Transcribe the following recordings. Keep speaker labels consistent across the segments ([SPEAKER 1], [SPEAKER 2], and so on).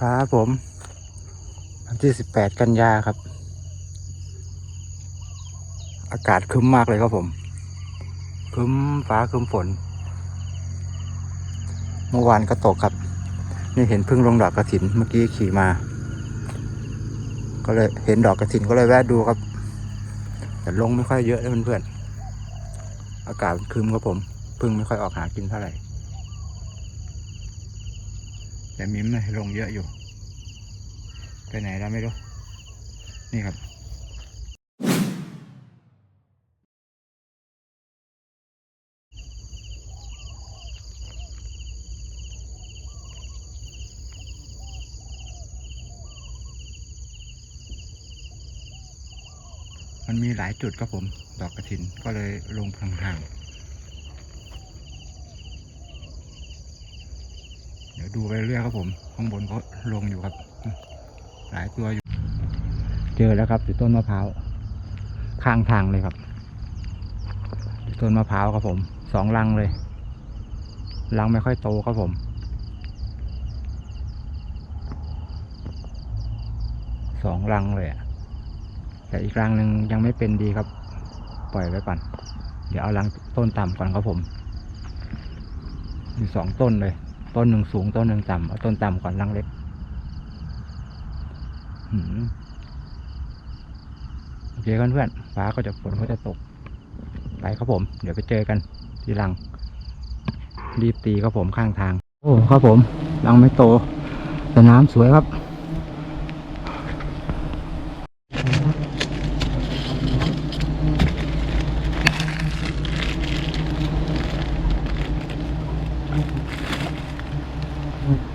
[SPEAKER 1] ครับผม วันที่สิบแปดกันยาครับ อากาศคึ้มมากเลยครับผมคึ้มฟ้าคึ้มฝน เมื่อวานก็ตกครับ นี่เห็นพึ่งลงดอกกระถินเมื่อกี้ขี่มา ก็เลยเห็นดอกกระถินก็เลยแวะดูครับ แต่ลงไม่ค่อยเยอะนะเพื่อนๆอากาศคึ้มครับผมพึ่งไม่ค่อยออกหากินเท่าไหร่ แต่มิ้มนะลงเยอะอยู่ ไปไหนแล้วไม่รู้ นี่ครับมันมีหลายจุดครับผม ดอกกระถินก็เลยลงห่างๆ ดูไปเรื่อยครับผม ข้างบนเขาลงอยู่ครับ หลายตัวอยู่ เจอแล้วครับอยู่ต้นมะพร้าวข้างทางเลยครับอยู่ต้นมะพร้าวครับผมสองรังเลยรังไม่ค่อยโตครับผมสองรังเลยอะแต่อีกรังหนึ่งยังไม่เป็นดีครับ ปล่อยไว้ก่อน เดี๋ยวเอารังต้นต่ำก่อนครับผมมีสองต้นเลย ต้นหนึ่งสูงต้นหนึ่งต่ำเอาต้นต่ำก่อนรังเล็กโอเคเพื่อนๆฟ้าก็จะฝนก็จะตก ไปครับผม เดี๋ยวไปเจอกันทีหลัง รีบตีครับผมข้างทาง โอ้ครับผมรังไม่โตแต่น้ำสวยครับ มัน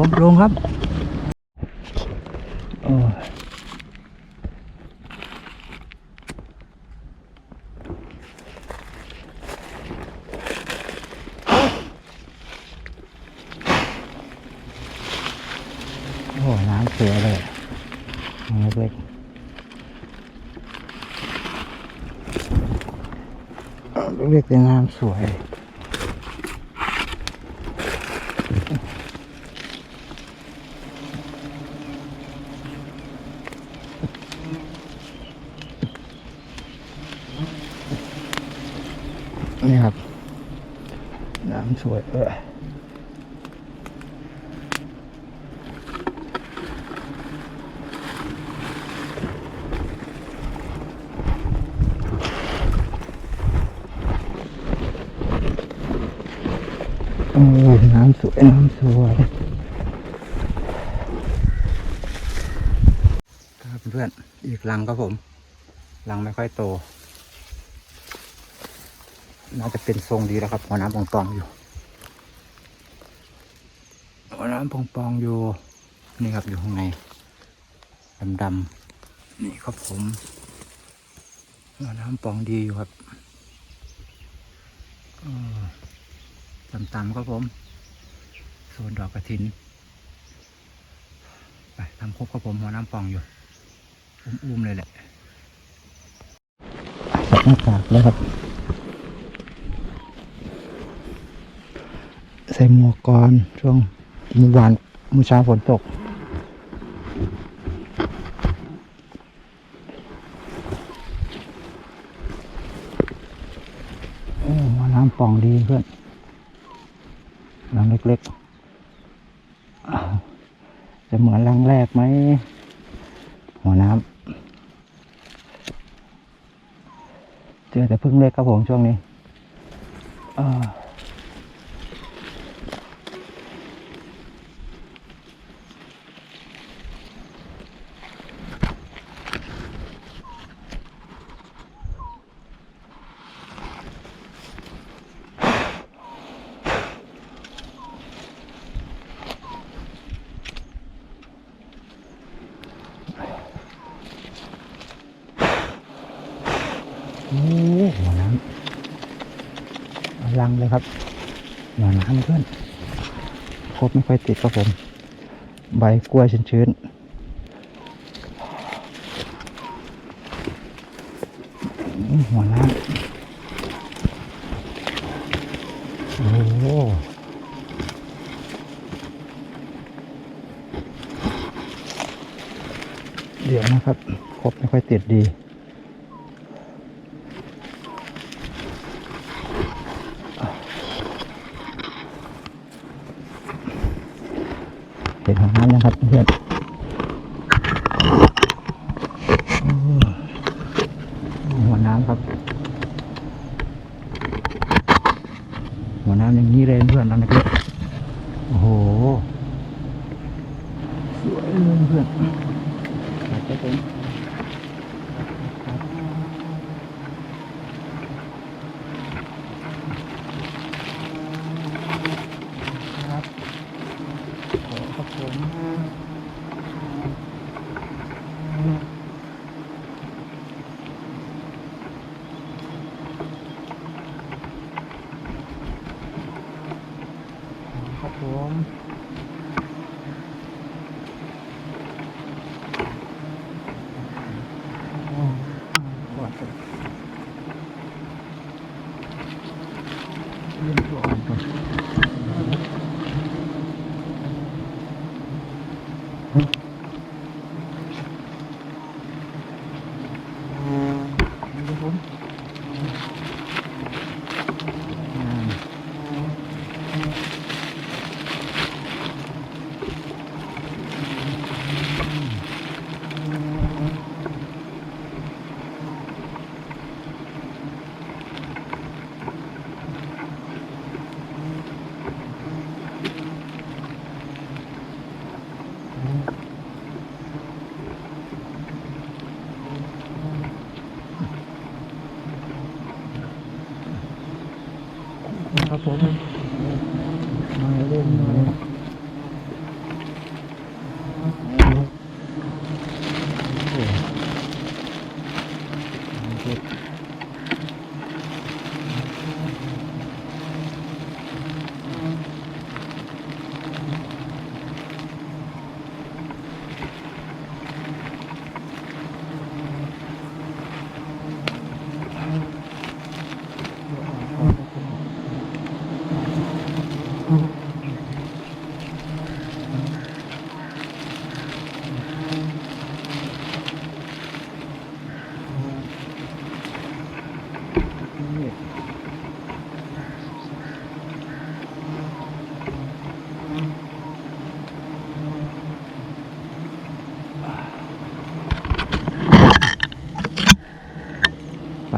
[SPEAKER 1] ผมลงครับโอ้โอ้น้ำเสือเลยน้ำเล็กๆเล็กแต่น้ำสวย นี่ครับ น้ำสวยเออโอ้ยน้ำสวย น้ำสวยครับเพื่อนๆอีกลังครับผม ลังไม่ค่อยโต น่าจะเป็นทรงดีแล้วครับหัวน้ำปองปองอยู่หัวน้ำปองปองอยู่ นี่ครับอยู่ข้างในดำๆนี่ครับผมหัวน้ำปองดีอยู่ครับต่ำๆครับผมโซนดอกกระถินไปทำครบครับผมหัวน้ำปองอยู่ อุ้มๆเลยแหละหน้ากากแล้วครับ ใส่หมวกก่อนช่วงเมื่อวานเมื่อเช้าฝนตก โอ้น้ำป่องดีเพื่อนรังเล็กๆ จะเหมือนรังแรกไหม หัวน้ำ เจอแต่พึ่งเล็กครับผมช่วงนี้อ่า โอ้หัวน้ำอลังเลยครับหัวน้ำเพื่อนครบไม่ค่อยติดครับผม ใบกล้วยชื้นๆอื้อหัวน้ำโอ้เดี๋ยวนะครับครบไม่ค่อยติดดี เห็นหัวน้ำยังครับเพื่อนโอ้ หัวน้ำครับ หัวน้ำอย่างนี้เลยเพื่อนนั่นนะครับโอ้โห สวยเลยเพื่อนครับผมครับ ขอครับผม ครับผมโอ้กอดกันเล่นตัวอ่อนก่อนนี่ ครับผมมาเล่นมา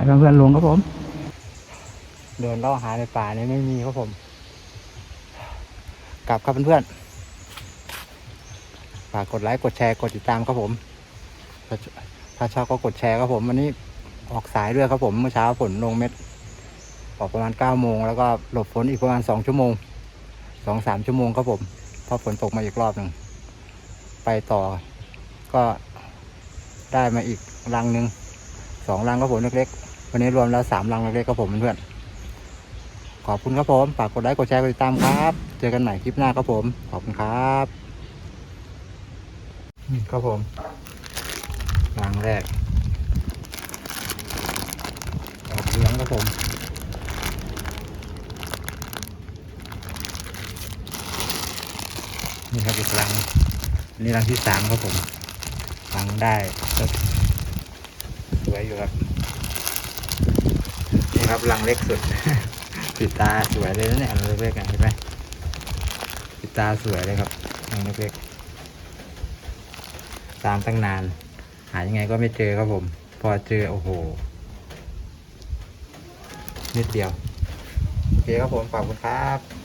[SPEAKER 1] เพื่อนๆลงครับผม เดินล่อหาในป่านี้ไม่มีครับผม กลับครับเพื่อนๆฝากกดไลค์กดแชร์กดติดตามครับผม ถ้าชอบก็กดแชร์ครับผมวันนี้ออกสายด้วยครับผมเมื่อเช้าฝนลงเม็ด ออกประมาณเก้าโมงแล้วก็หลบฝนอีกประมาณสองชั่วโมงสองสามชั่วโมงครับผมเพราะฝนตกมาอีกรอบหนึ่งไปต่อก็ได้มาอีกรังหนึ่งสองรังครับผมเล็กๆ วันนี้รวมแล้วสามรังเล็กๆครับผมเพื่อนๆขอบคุณครับผม ฝากกดไลค์กดแชร์กดติดตามครับ เจอกันใหม่คลิปหน้าครับผม ขอบคุณครับครับผมรังแรกออกเหลืองครับผมนี่ครับอีกรังอันนี่รังที่สามครับผมรังได้สวยอยู่ครับ ครับรังเล็กสุด ปิดตาสวยเลยนะเนี่ยรังเล็กๆเห็นไหมปิดตาสวยเลยครับรังเล็กๆตามตั้งนาน หายังไงก็ไม่เจอครับผม พอเจอโอ้โหนิดเดียว โอเคครับผมขอบคุณครับ